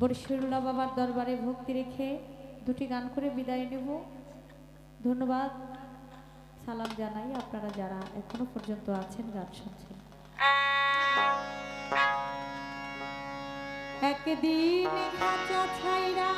বরিশুল্লাহ বাবার দরবারে ভক্তি রেখে দুটি গান করে বিদায় নেব। ধন্যবাদ। সালাম জানাই আপনারা যারা এখনও পর্যন্ত আছেন গান শুনছেন। একদিন খাঁচা ছাইরা